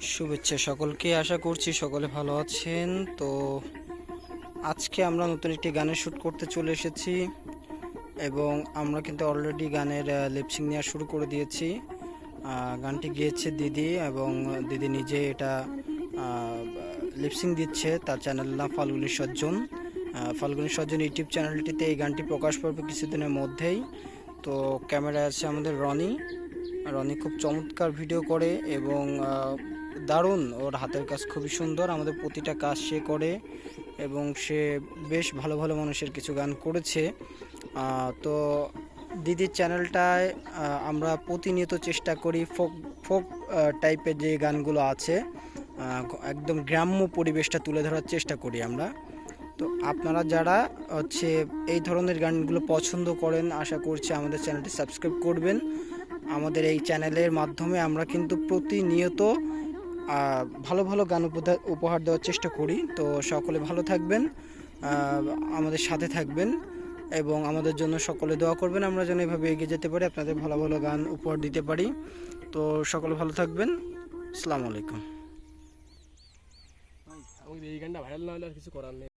শুভেচ্ছা সকলকে, আশা করছি সকলে ভালো আছেন। তো আজকে আমরা নতুন একটি গানের শ্যুট করতে চলে এসেছি এবং আমরা কিন্তু অলরেডি গানের লিপসিং নেওয়া শুরু করে দিয়েছি। গানটি গিয়েছে দিদি এবং দিদি নিজে এটা লিপসিং দিচ্ছে তার চ্যানেল নাম ফাল্গুনি সজ্জন। ফাল্গুনি সজ্জন ইউটিউব চ্যানেলটিতে এই গানটি প্রকাশ পাবে কিছুদিনের মধ্যেই। তো ক্যামেরায় আছে আমাদের রনি। রনি খুব চমৎকার ভিডিও করে এবং দারুণ। ওর হাতের কাজ খুবই সুন্দর। আমাদের প্রতিটা কাজ সে করে এবং সে বেশ ভালো ভালো মানুষের কিছু গান করেছে। তো দিদির চ্যানেলটায় আমরা প্রতিনিয়ত চেষ্টা করি ফোক ফোক টাইপের যে গানগুলো আছে একদম গ্রাম্য পরিবেশটা তুলে ধরার চেষ্টা করি আমরা। তো আপনারা যারা হচ্ছে এই ধরনের গানগুলো পছন্দ করেন, আশা করছি আমাদের চ্যানেলটি সাবস্ক্রাইব করবেন। আমাদের এই চ্যানেলের মাধ্যমে আমরা কিন্তু প্রতিনিয়ত ভালো ভালো গান উপহার দেওয়ার চেষ্টা করি। তো সকলে ভালো থাকবেন আমাদের সাথে থাকবেন এবং আমাদের জন্য সকলে দোয়া করবেন। আমরা যেন এভাবে এগিয়ে যেতে পারি, আপনাদের ভালো ভালো গান উপহার দিতে পারি। তো সকলে ভালো থাকবেন। আসসালামু আলাইকুম। ওই গানটা ভাইরাল না হলে আর কিছু করার নেই।